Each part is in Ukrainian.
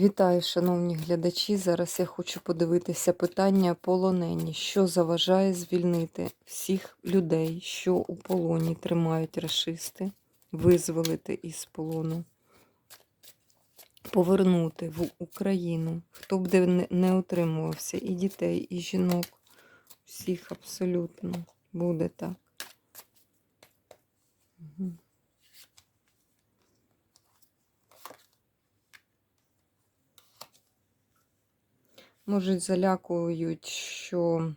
Вітаю, шановні глядачі. Зараз я хочу подивитися питання полонені. Що заважає звільнити всіх людей, що у полоні тримають рашисти, визволити із полону, повернути в Україну, хто б де не- утримувався, і дітей, і жінок. Всіх абсолютно буде так. Мгм. Можуть залякують, що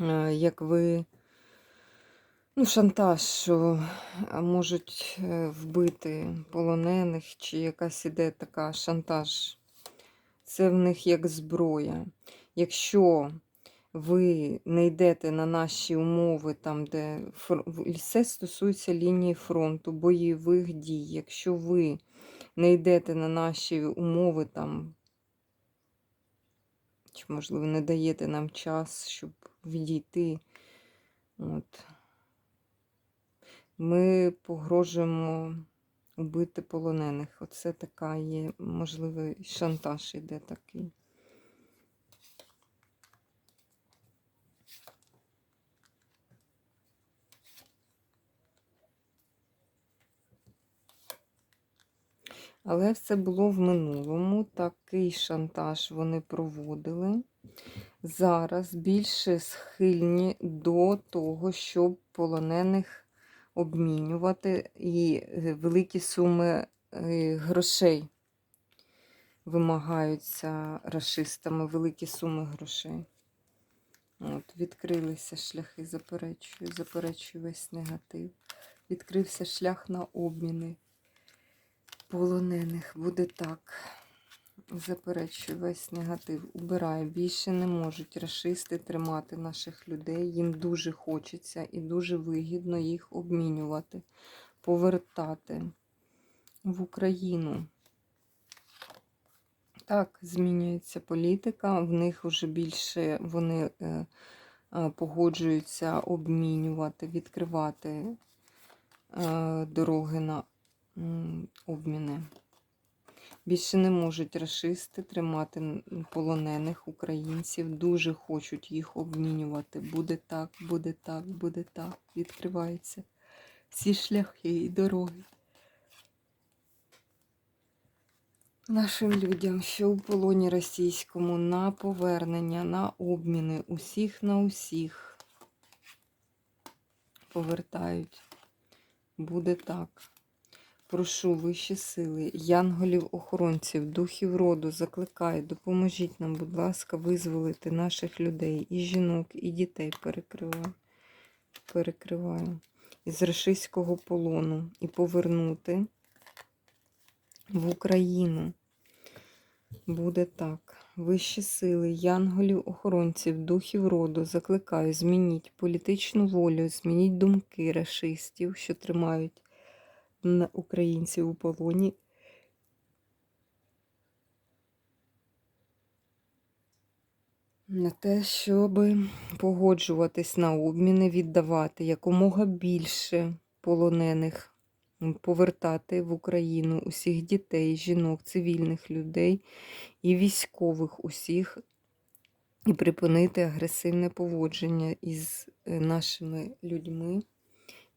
е, як ви, ну, шантаж, що е, можуть е, вбити полонених, чи якась іде така шантаж. Це в них як зброя. Якщо ви не йдете на наші умови, там, де фр- все стосується лінії фронту, бойових дій, якщо ви не йдете на наші умови, там, чи, можливо, не даєте нам час, щоб відійти. От. Ми погрожуємо убити полонених. Оце така є, можливо, шантаж іде такий. Але все було в минулому. Такий шантаж вони проводили. Зараз більше схильні до того, щоб полонених обмінювати і е, великі суми е, грошей вимагаються расистами, великі суми грошей. От, відкрилися шляхи, заперечую, заперечую весь негатив. Відкрився шлях на обміни полонених. Буде так. Заперечую весь негатив. Убираю. Більше не можуть расисти тримати наших людей. Їм дуже хочеться і дуже вигідно їх обмінювати, повертати в Україну. Так, змінюється політика. В них вже більше вони е, е, погоджуються обмінювати, відкривати е, дороги на обміни. Більше не можуть расисти тримати полонених українців. Дуже хочуть їх обмінювати. Буде так, буде так, буде так. Відкриваються всі шляхи і дороги. Нашим людям, що у полоні російському, на повернення, на обміни, усіх на усіх повертають. Буде так. Прошу вищі сили, янголів-охоронців, духів роду, закликаю, допоможіть нам, будь ласка, визволити наших людей, і жінок, і дітей перекриваю, перекриваю із рашистського полону і повернути в Україну. Буде так. Вищі сили, янголів-охоронців, духів роду, закликаю, змініть політичну волю, змініть думки рашистів, що тримають українців у полоні. На те, щоб погоджуватись на обміни, віддавати якомога більше полонених, повертати в Україну усіх дітей, жінок, цивільних людей і військових усіх, і припинити агресивне поводження із е, нашими людьми.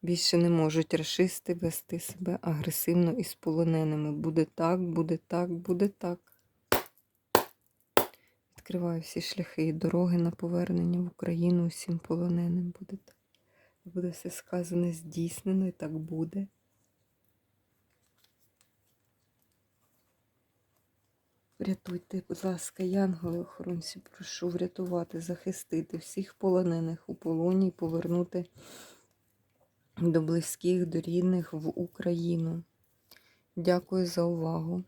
Більше не можуть расисти вести себе агресивно із полоненими. Буде так, буде так, буде так. Відкриваю всі шляхи і дороги на повернення в Україну усім полоненим. Буде так. Буде все сказане, здійснено і так буде. Врятуйте, будь ласка, янголи охоронці, прошу врятувати, захистити всіх полонених у полоні і повернути до близьких, до рідних в Україну. Дякую за увагу.